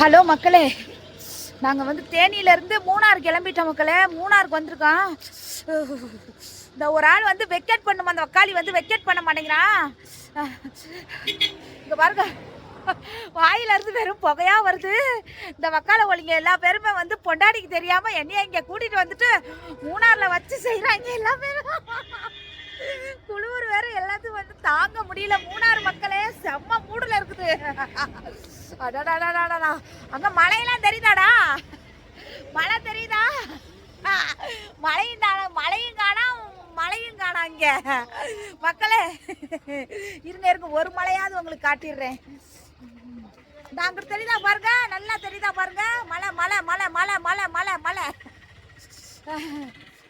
Hello மக்களே நாங்கள் வந்து தேனியிலேருந்து மூணார் கிளம்பிட்டோம் மக்களே. மூணாருக்கு வந்திருக்கோம். இந்த ஒரு ஆள் வந்து வெக்கேட் பண்ணுமா அந்த வக்காளி வந்து வெக்கேட் பண்ண மாட்டேங்கிறான் இங்கே பாருங்க. வாயில இருந்து வெறும் புகையா வருது. இந்த வக்கால ஒழிங்க எல்லா பேருமே வந்து பொண்டாடிக்கு தெரியாம என்னைய இங்க கூட்டிட்டு வந்துட்டு மூணார்ல வச்சு செய்யறாங்க எல்லா பேரும் குளிர் வேற எல்லாத்தையும் வந்து தாங்க முடியல. மூணார் மக்களே செம்ம மூடுல இருக்குது. அடாடாடாடாடா அங்கே மழையெல்லாம் தெரியுதாடா? மழை தெரியுதா? மழையும் தான மழையும் காணா மழையும் காணோம் இங்கே மக்களே இருங்க இருங்க ஒரு மழையாவது உங்களுக்கு காட்டிடுறேன். நாங்க தெரியுதா பாருங்க நல்லா தெரியுதா பாருங்க. மலை மலை மலை மலை மலை மலை மலை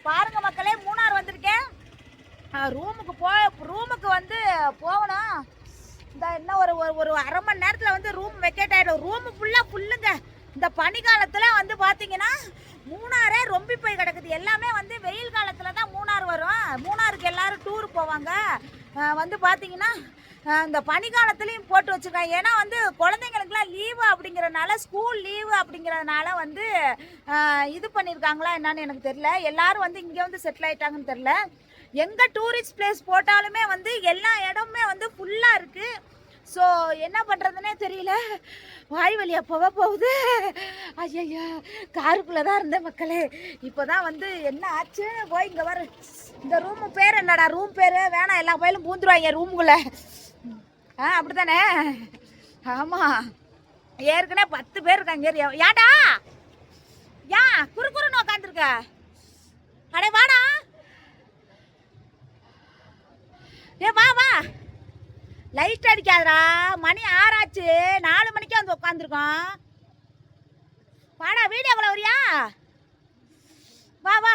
பாருங்க மக்களே மூணார் வந்திருக்கேன். ரூமுக்கு போ ரூமுக்கு வந்து போகணும். இந்த இன்னும் ஒரு ஒரு- ஒரு அரை மணி நேரத்தில் வந்து ரூம் வெக்கேட் ஆகிடும் ரூமு ஃபுல்லாக ஃபுல்லுங்க இந்த பனி காலத்தில் வந்து பார்த்தீங்கன்னா மூணாரே ரொம்பி போய் கிடக்குது. எல்லாமே வந்து வெயில் காலத்தில் தான் மூணார் வரும். மூணாருக்கு எல்லாரும் டூர் போவாங்க. வந்து பார்த்தீங்கன்னா இந்த பனிக்காலத்துலேயும் போட்டு வச்சுருக்காங்க. ஏன்னா வந்து குழந்தைங்களுக்குலாம் லீவு அப்படிங்கிறனால ஸ்கூல் லீவு அப்படிங்கிறதுனால வந்து இது பண்ணியிருக்காங்களா என்னன்னு எனக்கு தெரியல. எல்லாரும் வந்து இங்கே வந்து செட்டில் ஆயிட்டாங்கன்னு தெரில எங்கே டூரிஸ்ட் பிளேஸ் போட்டாலுமே வந்து எல்லா இடமுமே வந்து ஃபுல்லாக இருக்குது ஸோ என்ன பண்ணுறதுனே தெரியல. வாய் வழியாக போக போகுது. ஐயா காருக்குள்ளே தான் இருந்தேன் மக்களே. இப்போ தான் வந்து என்ன ஆச்சு போய் இங்கே வர. இந்த ரூமு பேர் என்னடா? ரூம் பேர்? வேணாம் எல்லா பயிலும் பூந்துருவாங்க ரூமுக்குள்ளே ஆ அப்படி தானே ஆமாம் ஏற்கனவே பத்து பேர் இருக்காங்க. ஏரியா ஏன்டா? ஏன்? குறு உக்காந்துருக்க. அடே வாடா. ஏ வா வா. லைட் அடிக்காதடா. மணி ஆறாச்சு. நாலு மணிக்கே வந்து உட்காந்துருக்கோம் வாடா வீடியோக்குள்ள வரியா? வா வா.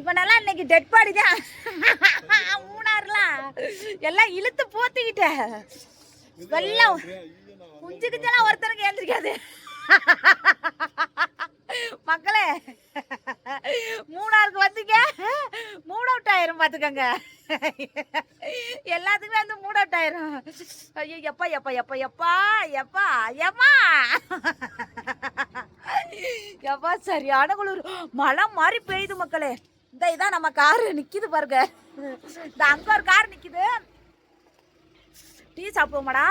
இவனெல்லாம் இன்னைக்கு டெட் பாடி தான். மூணாறுலாம். எல்லாம் இழுத்து போத்திக்கிட்ட வெள்ளம். குஞ்சு குஞ்செல்லாம் ஒருத்தருக்கு ஏந்திரிக்காது. மக்களே மூணாருக்கு வந்துங்க. மூட் அவுட் ஆயிரும் பார்த்துக்கோங்க எல்லாத்துக்குமே வந்து மூட் அவுட் ஆயிரும். ஐயோ எப்பா எப்பா எப்பா எப்பா எப்பா ஏமா எப்பா சரியான குளிர். மழை மாதிரி பெய்யுது மக்களே. இந்த இதான் நம்ம காரு நிக்குது பாருங்க. இந்த அங்க ஒரு கார் நிக்குது. டீ சாப்பிடுவோமாடா.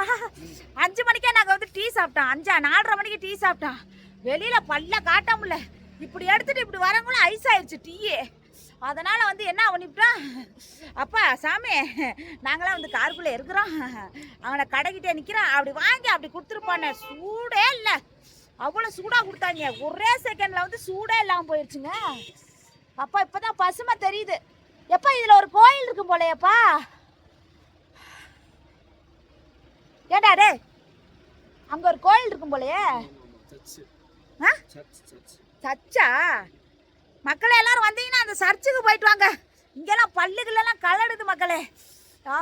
அஞ்சு மணிக்கே நாங்கள் வந்து டீ சாப்பிட்டோம் அஞ்சா நாலரை மணிக்கு டீ சாப்பிட்டோம் வெளியில் பல்ல காட்ட முடியல. இப்படி எடுத்துட்டு இப்படி வரவங்களும் ஐஸ் ஆயிடுச்சு டீயே. அதனால் வந்து என்ன பண்ணிவிட்டோம் அப்பா சாமி நாங்களாம் வந்து காருக்குள்ளே இருக்கிறோம். அவனை கடைக்கிட்டே நிற்கிறான் அப்படி வாங்கி அப்படி கொடுத்துருப்பானே. சூடே இல்லை. அவ்வளோ சூடாக கொடுத்தாங்க. ஒரே செகண்டில் வந்து சூடே இல்லாமல் போயிடுச்சுங்க அப்பா இப்போ தான் பசுமை தெரியுது. எப்பா இதில் ஒரு கோயில் இருக்கும் போலையப்பா. ஏடா டே அங்க ஒரு கோயில் இருக்கும் போலயே. ஆ? சர்ச்சா? மக்களே எல்லாரும் வந்தீங்கன்னா அந்த சர்ச்சுக்கு போயிட்டு வாங்க. இங்கெல்லாம் பல்லுகளெல்லாம் கலடுது மக்களே. ஆ,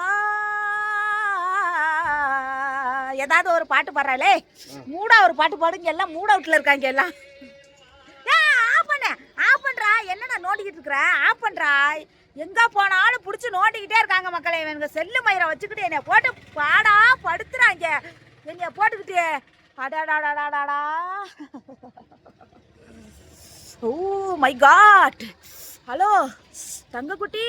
ஏதாவது ஒரு பாட்டு பாடுறாளே. மூடா ஒரு பாட்டு பாடுங்க எல்லாம் மூட் அவுட்ல இருக்காங்க எல்லாம். ஏ ஆஃப் பண்ண ஆஃப் பண்ணுறா என்னடா நோண்டிக்கிட்டு இருக்கிற? ஆஃப் பண்ணுறா எங்க போனாலும் பிடிச்சி நோண்டிக்கிட்டே இருக்காங்க மக்களை. இவனுங்க செல்லு மயிரை வச்சுக்கிட்டு என்னை போட்டு பாடா படுத்துறாங்க. என்னைய போட்டுக்கிட்டு அடாடாடாடாடாடா. Oh my God. ஹலோ தங்கக்குட்டி.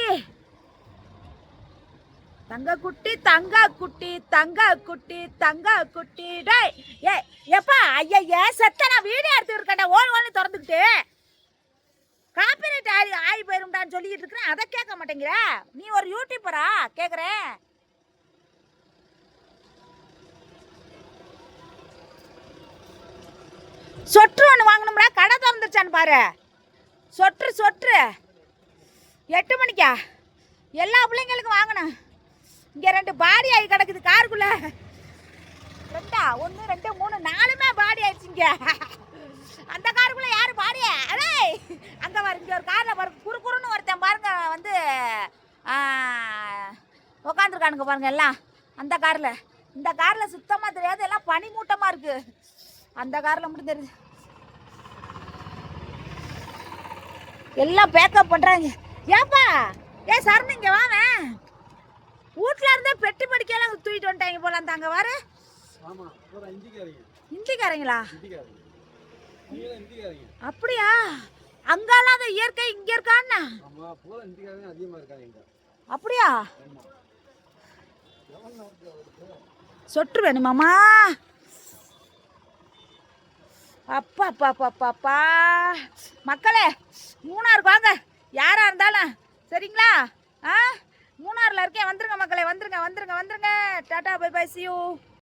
தங்க குட்டி தங்க குட்டி தங்க குட்டி தங்க குட்டி டேய் ஏ எப்பா ஐயா செத்த நான் வீடியோ எடுத்து இருக்கேன்டா ஓன் ஓன்னு திறந்துக்கிட்டு. காப்பிரைட் ஆகி நான் சொல்லிட்டு இருக்கிறேன். அதை கேட்க மாட்டேங்கிற. நீ ஒரு யூடியூபரா கேட்குறேன் சொட்டு ஒன்று வாங்கணும்டா. கடை திறந்துருச்சான்னு பாரு. சொட்டு சொட்டு எட்டு மணிக்கா? எல்லா பிள்ளைங்களுக்கும் வாங்கணும். இங்கே ரெண்டு பாடி ஆகி கிடக்குது காருக்குள்ளே. ரெண்டா? ஒன்று ரெண்டு மூணு நாலுமே பாடி ஆயிடுச்சுங்க அந்த காருக்குள்ள யாரு பாடி அடே அங்க பாரு இங்க ஒரு கார்ல பாரு குறு குறுன்னு ஒருத்தன் பாருங்க வந்து உட்காந்துருக்கானுங்க பாருங்க எல்லாம். அந்த கார்ல. இந்த கார்ல சுத்தமா தெரியாது எல்லாம் பனி மூட்டமா இருக்கு. அந்த கார்ல மட்டும் தெரியுது. எல்லாம் பேக்கப் பண்றாங்க. ஏப்பா? ஏ சரண் இங்க வாங்க. வீட்ல இருந்தே பெட்டி படிக்கலாம் தூக்கிட்டு வந்துட்டாங்க போல அந்த அங்க வர இந்திக்காரங்களா அப்படியா? அங்கெல்லாம் அந்த இயற்கை இங்க இருக்கான்னு அப்படியா? சொட்டு வேணுமாமா அப்பா அப்பா அப்பா அப்பா அப்பா. மக்களே மூணாருக்கு வாங்க. யாரா இருந்தாலும். சரிங்களா? ஆ? மூணாரில் இருக்கேன். வந்துருங்க மக்களே. வந்துருங்க வந்துருங்க வந்துருங்க. Tata bye bye see you